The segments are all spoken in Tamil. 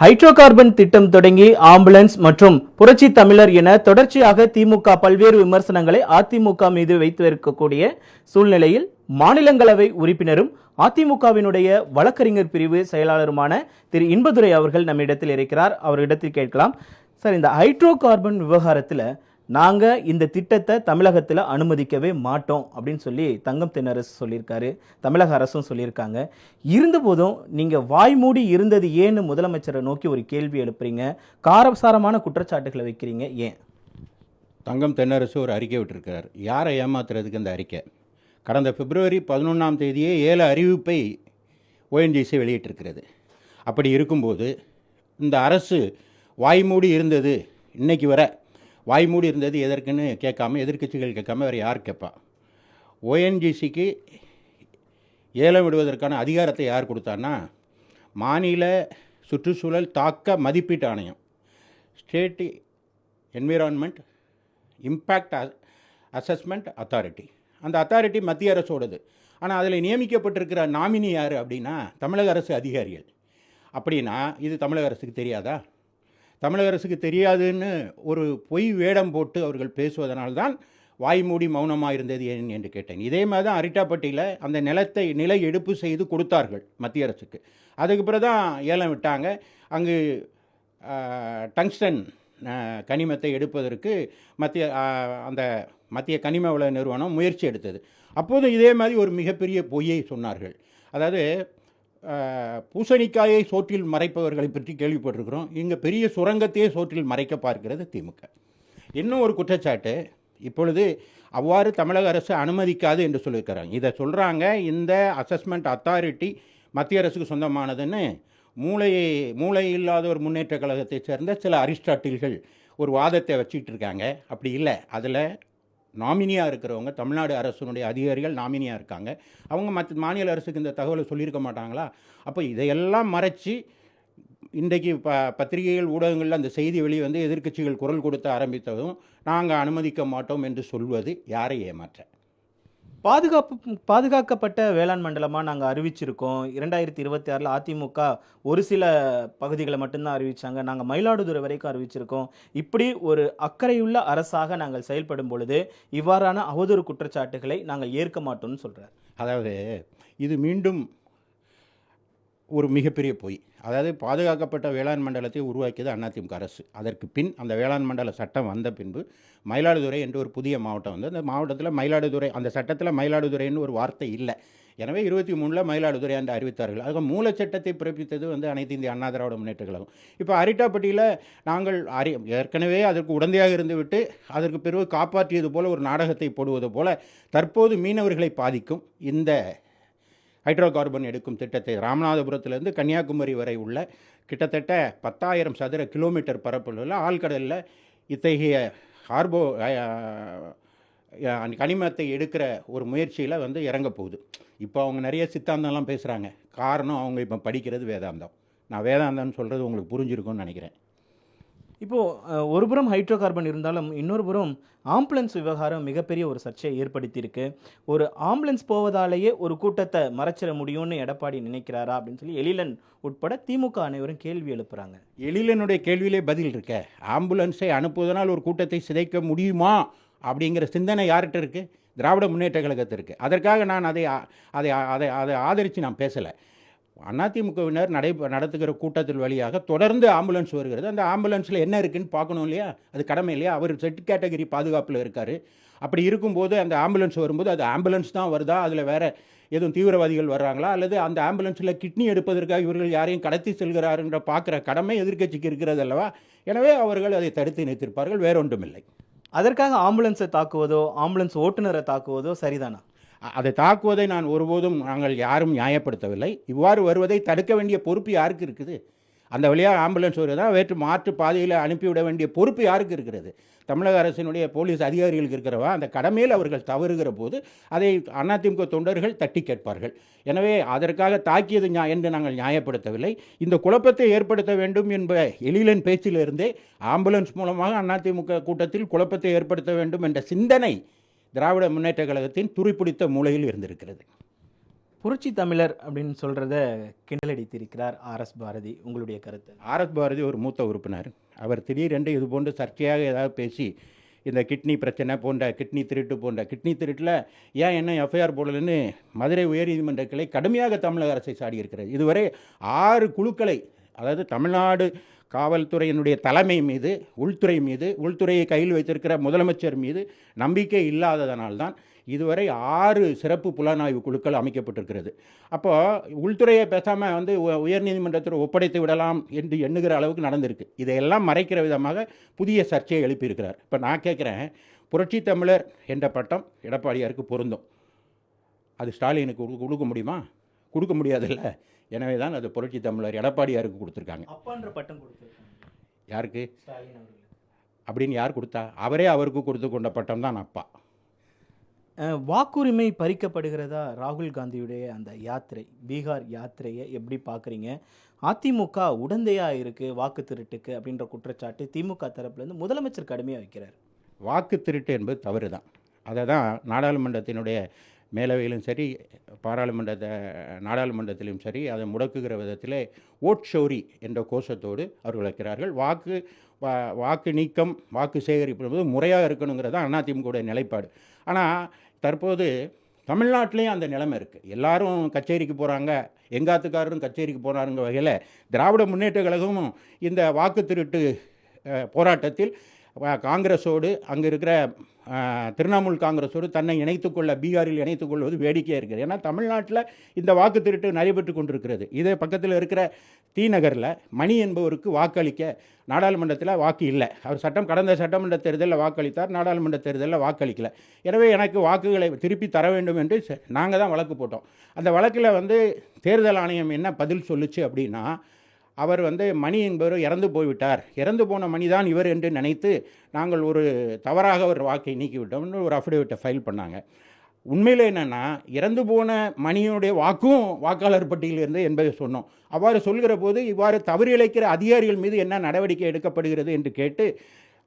ஹைட்ரோ கார்பன் திட்டம் தொடங்கி ஆம்புலன்ஸ் மற்றும் புரட்சி தமிழர் என தொடர்ச்சியாக திமுக பல்வேறு விமர்சனங்களை அதிமுக மீது வைத்து இருக்கக்கூடிய சூழ்நிலையில் மாநிலங்களவை உறுப்பினரும் அதிமுகவினுடைய வழக்கறிஞர் பிரிவு செயலாளருமான திரு இன்பதுரை அவர்கள் நம்மிடத்தில் இருக்கிறார். அவரிடத்தில் கேட்கலாம். சார் இந்த ஹைட்ரோ கார்பன் விவகாரத்தில் நாங்கள் இந்த திட்டத்தை தமிழகத்தில் அனுமதிக்கவே மாட்டோம் அப்படின்னு சொல்லி தங்கம் தென்னரசு சொல்லியிருக்காரு தமிழக அரசும் சொல்லியிருக்காங்க. இருந்தபோதும் நீங்கள் வாய்மூடி இருந்தது ஏன்னு முதலமைச்சரை நோக்கி ஒரு கேள்வி எழுப்புறீங்க காரசாரமான குற்றச்சாட்டுகளை வைக்கிறீங்க ஏன்? தங்கம் தென்னரசு ஒரு அறிக்கை விட்டுருக்கார். யாரை ஏமாத்துறதுக்கு இந்த அறிக்கை? கடந்த பிப்ரவரி பதினொன்றாம் தேதியே ஏழு அறிவிப்பை ஓஎன்ஜிசி வெளியிட்டிருக்கிறது. அப்படி இருக்கும்போது இந்த அரசு வாய்மூடி இருந்தது இன்னைக்கு வர வாய்மூடி இருந்தது எதற்குன்னு கேட்காம எதிர்க்கட்சிகள் கேட்காம வேறு யார் கேட்பா? ஓஎன்ஜிசிக்கு ஏலம் விடுவதற்கான அதிகாரத்தை யார் கொடுத்தான்னா மாநில சுற்றுச்சூழல் தாக்க மதிப்பீட்டு ஆணையம். State environment impact assessment authority அந்த அத்தாரிட்டி மத்திய அரசோடது. ஆனால் அதில் நியமிக்கப்பட்டிருக்கிற நாமினி யார் அப்படின்னா தமிழக அரசு அதிகாரிகள். அப்படின்னா இது தமிழக அரசுக்கு தெரியாதா? தமிழக அரசுக்கு தெரியாதுன்னு ஒரு பொய் வேடம் போட்டு அவர்கள் பேசுவதனால்தான் வாய்மூடி மௌனமாக இருந்தது ஏன் என்று கேட்டேன். இதே மாதிரி தான் அரிட்டாப்பட்டியில் அந்த நிலத்தை நில எடுப்பு செய்து கொடுத்தார்கள் மத்திய அரசுக்கு. அதுக்கு பிறகு தான் ஏலம் விட்டாங்க. அங்கு டங்ஸ்டன் கனிமத்தை எடுப்பதற்கு மத்திய அந்த மத்திய கனிம வள நிறுவனம் முயற்சி எடுத்தது. அப்போது இதே மாதிரி ஒரு மிகப்பெரிய பொய்யை சொன்னார்கள். அதாவது பூசணிக்காயை சோற்றில் மறைப்பவர்களை பற்றி கேள்விப்பட்டிருக்கிறோம். இங்கே பெரிய சுரங்கத்தையே சோற்றில் மறைக்க பார்க்கிறது திமுக. இன்னும் ஒரு குற்றச்சாட்டு இப்பொழுது அவ்வாறு தமிழக அரசு அனுமதிக்காது என்று சொல்லியிருக்கிறாங்க. இதை சொல்கிறாங்க இந்த அசஸ்மெண்ட் அத்தாரிட்டி மத்திய அரசுக்கு சொந்தமானதுன்னு மூளையை மூளை இல்லாத ஒரு முன்னேற்ற கழகத்தைச் சேர்ந்த சில அரிஸ்டாட்டில்கள் ஒரு வாதத்தை வச்சுக்கிட்டு இருக்காங்க. அப்படி இல்லை. அதில் நாமினியாக இருக்கிறவங்க தமிழ்நாடு அரசினுடைய அதிகாரிகள் நாமினியாக இருக்காங்க. அவங்க மற்ற மாநில அரசுக்கு இந்த தகவலை சொல்லியிருக்க மாட்டாங்களா? அப்போ இதையெல்லாம் மறைச்சி இன்றைக்கு ப பத்திரிகைகள் ஊடகங்களில் அந்த செய்தி வெளியே வந்து எதிர்க்கட்சிகள் குரல் கொடுத்த ஆரம்பித்ததும் நாங்கள் அனுமதிக்க மாட்டோம் என்று சொல்வது யாரை ஏமாற்ற? பாதுகாப்பு பாதுகாக்கப்பட்ட வேளாண் மண்டலமாக நாங்கள் அறிவிச்சிருக்கோம். இரண்டாயிரத்தி இருபத்தி ஆறில் அதிமுக ஒரு சில பகுதிகளை மட்டும்தான் அறிவித்தாங்க நாங்கள் மயிலாடுதுறை வரைக்கும் அறிவிச்சிருக்கோம். இப்படி ஒரு அக்கறையுள்ள அரசாக நாங்கள் செயல்படும் பொழுது இவ்வாறான அவதூறு குற்றச்சாட்டுகளை நாங்கள் ஏற்க மாட்டோம்னு சொல்கிறார் அதாவது இது மீண்டும் ஒரு மிகப்பெரிய பொய். அதாவது பாதுகாக்கப்பட்ட வேளாண் மண்டலத்தை உருவாக்கியது அதிமுக அரசு. அதற்கு பின் அந்த வேளாண் மண்டல சட்டம் வந்த பின்பு மயிலாடுதுறை என்று ஒரு புதிய மாவட்டம் வந்து அந்த மாவட்டத்தில் மயிலாடுதுறை அந்த சட்டத்தில் மயிலாடுதுறைன்னு ஒரு வார்த்தை இல்லை. எனவே இருபத்தி மூணில் மயிலாடுதுறை என்று அறிவித்தார்கள். அதுக்கு மூல சட்டத்தை பிறப்பித்தது வந்து அனைத்து இந்திய அண்ணா திராவிட முன்னேற்ற கழகம். இப்போ அரிட்டாப்பட்டியில் நாங்கள் அறி ஏற்கனவே அதற்கு உடந்தையாக இருந்துவிட்டு அதற்கு பிறகு காப்பாற்றியது போல ஒரு நாடகத்தை போடுவது போல தற்போது மீனவர்களை பாதிக்கும் இந்த ஹைட்ரோ கார்பன் எடுக்கும் திட்டத்தை ராமநாதபுரத்திலிருந்து கன்னியாகுமரி வரை உள்ள கிட்டத்தட்ட பத்தாயிரம் சதுர கிலோமீட்டர் பரப்பளவில் ஆழ்கடலில் இத்தகைய கார்போ கனிமத்தை எடுக்கிற ஒரு முயற்சியில் வந்து இறங்க போகுது. இப்போ அவங்க நிறைய சித்தாந்தம்லாம் பேசுகிறாங்க காரணம் அவங்க இப்போ படிக்கிறது வேதாந்தம். நான் வேதாந்தம்னு சொல்கிறது உங்களுக்கு புரிஞ்சிருக்கும்னு நினைக்கிறேன். இப்போது ஒரு புறம் ஹைட்ரோ கார்பன் இருந்தாலும் இன்னொரு புறம் ஆம்புலன்ஸ் விவகாரம் மிகப்பெரிய ஒரு சர்ச்சையை ஏற்படுத்தியிருக்கு. ஒரு ஆம்புலன்ஸ் போவதாலேயே ஒரு கூட்டத்தை மறைச்சிட முடியும்னு எடப்பாடி நினைக்கிறாரா அப்படின்னு சொல்லி எழிலன் உட்பட திமுக அனைவரும் கேள்வி எழுப்புறாங்க. எழிலனுடைய கேள்வியிலே பதில் இருக்க. ஆம்புலன்ஸை அனுப்புவதனால் ஒரு கூட்டத்தை சிதைக்க முடியுமா? அப்படிங்கிற சிந்தனை யார்கிட்ட இருக்குது திராவிட முன்னேற்ற கழகத்திற்கு. அதற்காக நான் அதை அதை அதை அதை ஆதரித்து நான் பேசலை. அதிமுகவினர் நடை நடத்துகிற கூட்டத்தில் வழியாக தொடர்ந்து ஆம்புலன்ஸ் வருகிறது. அந்த ஆம்புலன்ஸில் என்ன இருக்குன்னு பார்க்கணும் இல்லையா? அது கடமை இல்லையா? அவர் செட் கேட்டகரி பாதுகாப்பில் இருக்கார். அப்படி இருக்கும்போது அந்த ஆம்புலன்ஸ் வரும்போது அது ஆம்புலன்ஸ் தான் வருதா? அதில் வேறு எதுவும் தீவிரவாதிகள் வர்றாங்களா? அல்லது அந்த ஆம்புலன்ஸில் கிட்னி எடுப்பதற்காக இவர்கள் யாரையும் கடத்தி செல்கிறாருன்ற பார்க்குற கடமை எதிர்க்கட்சிக்கு இருக்கிறது அல்லவா? எனவே அவர்கள் அதை தடுத்து நிறுத்திருப்பார்கள் வேறொன்றுமில்லை. அதற்காக ஆம்புலன்ஸை தாக்குவதோ ஆம்புலன்ஸ் ஓட்டுநரை தாக்குவதோ சரிதானா? அதை தாக்குவதை நான் ஒருபோதும் நாங்கள் யாரும் நியாயப்படுத்தவில்லை. இவ்வாறு வருவதை தடுக்க வேண்டிய பொறுப்பு யாருக்கு இருக்குது? அந்த வழியாக ஆம்புலன்ஸ் வருவதா? வேற்று மாற்று பாதையில் அனுப்பிவிட வேண்டிய பொறுப்பு யாருக்கு இருக்கிறது? தமிழக அரசினுடைய போலீஸ் அதிகாரிகளுக்கு இருக்கிறவா? அந்த கடமையில் அவர்கள் தவறுகிற போது அதை அதிமுக தொண்டர்கள் தட்டி கேட்பார்கள். எனவே அதற்காக தாக்கியது ஞா என்று நாங்கள் நியாயப்படுத்தவில்லை. இந்த குழப்பத்தை ஏற்படுத்த வேண்டும் என்ப எழிலன் பேச்சிலிருந்தே ஆம்புலன்ஸ் மூலமாக அதிமுக கூட்டத்தில் குழப்பத்தை ஏற்படுத்த வேண்டும் என்ற சிந்தனை திராவிட முன்னேற்ற கழகத்தின் துருப்பிடித்த மூலையில் இருந்திருக்கிறது. புரட்சி தமிழர் அப்படின்னு சொல்றத கிண்டலடித்திருக்கிறார் ஆர் எஸ் பாரதி. உங்களுடைய கருத்து? ஆர்எஸ் பாரதி ஒரு மூத்த உறுப்பினர். அவர் திடீரென்று இது போன்று சர்ச்சையாக ஏதாவது பேசி இந்த கிட்னி பிரச்சனை போன்ற கிட்னி திருட்டு போன்ற கிட்னி திருட்டில் ஏன் என்ன எஃப்ஐஆர் போடலன்னு மதுரை உயர்நீதிமன்ற கிளை கடுமையாக தமிழக அரசை சாடியிருக்கிறது. இதுவரை ஆறு குழுக்களை அதாவது தமிழ்நாடு காவல்துறையினுடைய தலைமை மீது உள்துறை மீது உள்துறையை கையில் வைத்திருக்கிற முதலமைச்சர் மீது நம்பிக்கை இல்லாததனால்தான் இதுவரை ஆறு சிறப்பு புலனாய்வு குழுக்கள் அமைக்கப்பட்டிருக்கிறது. அப்போது உள்துறையை பேசாமல் வந்து உ- உயர்நீதிமன்றத்தில் ஒப்படைத்து விடலாம் என்று எண்ணுகிற அளவுக்கு நடந்திருக்கு. இதையெல்லாம் மறைக்கிற விதமாக புதிய சர்ச்சையை எழுப்பியிருக்கிறார். இப்போ நான் கேட்குறேன் புரட்சி தமிழர் என்ற பட்டம் எடப்பாடியாருக்கு பொருந்தும். அது ஸ்டாலினுக்கு கொடுக்க முடியுமா? கொடுக்க முடியாதுல்ல. எனவே தான் அது புரட்சி தமிழர் எடப்பாடியாருக்கு கொடுத்துருக்காங்க. அப்பான்ற பட்டம் கொடுத்திருக்காங்க. யாருக்கு? அப்படின்னு யார் கொடுத்தா? அவரே அவருக்கு கொடுத்து கொண்ட பட்டம் தான் அப்பா. வாக்குரிமை பறிக்கப்படுகிறதா ராகுல் காந்தியுடைய அந்த யாத்திரை? பீகார் யாத்திரையை எப்படி பார்க்குறீங்க? அதிமுக உடந்தையா இருக்கு வாக்கு திருட்டுக்கு அப்படின்ற குற்றச்சாட்டு திமுக தரப்புல இருந்து முதலமைச்சர் கடுமையாக வைக்கிறார். வாக்கு திருட்டு என்பது தவறு தான் அதை தான் நாடாளுமன்றத்தினுடைய மேலவையிலும் சரி பாராளுமன்ற நாடாளுமன்றத்திலும் சரி அதை முடக்குகிற விதத்தில் ஓட் ஷௌரி என்ற கோஷத்தோடு அவர்கள் வைக்கிறார்கள் வாக்கு வா- வாக்கு நீக்கம் வாக்கு சேகரிப்பு என்பது முறையாக இருக்கணுங்கிறது தான் அதிமுகவுடைய நிலைப்பாடு. ஆனால் தற்போது தமிழ்நாட்டிலையும் அந்த நிலைமை இருக்குது எல்லாரும் கச்சேரிக்கு போகிறாங்க எங்காத்துக்காரரும் கச்சேரிக்கு போகிறாருங்க வகையில் திராவிட முன்னேற்ற கழகமும் இந்த வாக்கு திருட்டு போராட்டத்தில் காங்கிரஸோடு அங்கே இருக்கிற திரிணாமுல் காங்கிரஸோடு தன்னை இணைத்துக்கொள்ள பீகாரில் இணைத்துக்கொள்வது வேடிக்கையாக இருக்குது ஏன்னா தமிழ்நாட்டில் இந்த வாக்கு திருட்டு நடைபெற்று கொண்டிருக்கிறது. இதே பக்கத்தில் இருக்கிற தீநகரில் மணி என்பவருக்கு வாக்களிக்க நாடாளுமன்றத்தில் வாக்கு இல்லை. அவர் சட்டம் கடந்த சட்டமன்ற தேர்தலில் வாக்களித்தார் நாடாளுமன்ற தேர்தலில் வாக்களிக்கல. எனவே எனக்கு வாக்குகளை திருப்பி தர வேண்டும் என்று நாங்கள் தான் வழக்கு போட்டோம். அந்த வழக்கில் வந்து தேர்தல் ஆணையம் என்ன பதில் சொல்லுச்சு அப்படின்னா அவர் வந்து மணி என்பவர் இறந்து போய்விட்டார். இறந்து போன மணிதான் இவர் என்று நினைத்து நாங்கள் ஒரு தவறாக ஒரு வாக்கை நீக்கிவிட்டோம்னு ஒரு அஃபிடேவிட்டை ஃபைல் பண்ணாங்க. உண்மையில் என்னென்னா இறந்து போன மணியினுடைய வாக்கும் வாக்காளர் பட்டியலில் இருந்து என்பதை சொன்னோம். அவ்வாறு சொல்கிற போது இவ்வாறு தவறு இழைக்கிற அதிகாரிகள் மீது என்ன நடவடிக்கை எடுக்கப்படுகிறது என்று கேட்டு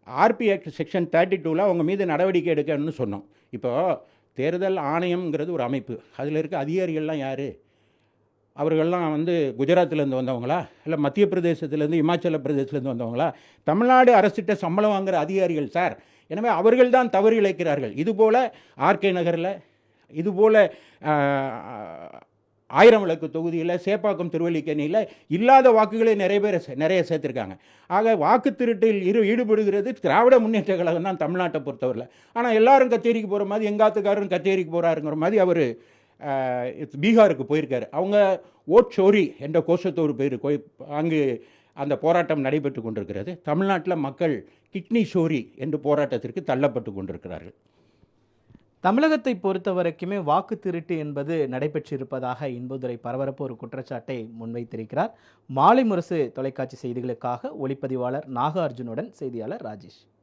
ஆர்பி ஆக்ட் செக்ஷன் தேர்ட்டி டூவில் அவங்க மீது நடவடிக்கை எடுக்கணும்னு சொன்னோம். இப்போது தேர்தல் ஆணையம்ங்கிறது ஒரு அமைப்பு. அதில் இருக்க அதிகாரிகள்லாம் யார்? அவர்கள்லாம் வந்து குஜராத்திலேருந்து வந்தவங்களா? இல்லை மத்திய பிரதேசத்துலேருந்து இமாச்சல பிரதேசத்துலேருந்து வந்தவங்களா? தமிழ்நாடு அரசிட்ட சம்பளம் வாங்குகிற அதிகாரிகள் சார். எனவே அவர்கள் தான் தவறு இழைக்கிறார்கள். இதுபோல் ஆர்கே நகரில் இதுபோல் ஆயிரம் விளக்கு தொகுதியில் சேப்பாக்கம் திருவல்லிக்கேணியில் இல்லாத வாக்குகளை நிறைய பேர் நிறைய சேர்த்துருக்காங்க. ஆக வாக்கு திருட்டில் இரு ஈடுபடுகிறது திராவிட முன்னேற்ற கழகம் தான் தமிழ்நாட்டை பொறுத்தவரையில். ஆனால் எல்லாரும் கச்சேரிக்கு போகிற மாதிரி எங்காத்துக்காரரும் கச்சேரிக்கு போகிறாருங்கிற மாதிரி அவர் பீகாருக்கு போயிருக்காரு. அவங்க ஓட் சோரி என்ற கோஷத்தோடு பேர் போய் அங்கு அந்த போராட்டம் நடைபெற்று கொண்டிருக்கிறது. தமிழ்நாட்டில் மக்கள் கிட்னி சோரி என்று போராட்டத்திற்கு தள்ளப்பட்டு கொண்டிருக்கிறார்கள். தமிழகத்தை பொறுத்த வரைக்குமே வாக்கு திருட்டு என்பது நடைபெற்றிருப்பதாக இன்பதுரை பரபரப்பு ஒரு குற்றச்சாட்டை முன்வைத்திருக்கிறார். மாலை முரசு தொலைக்காட்சி செய்திகளுக்காக ஒளிப்பதிவாளர் நாகார்ஜுனுடன் செய்தியாளர் ராஜேஷ்.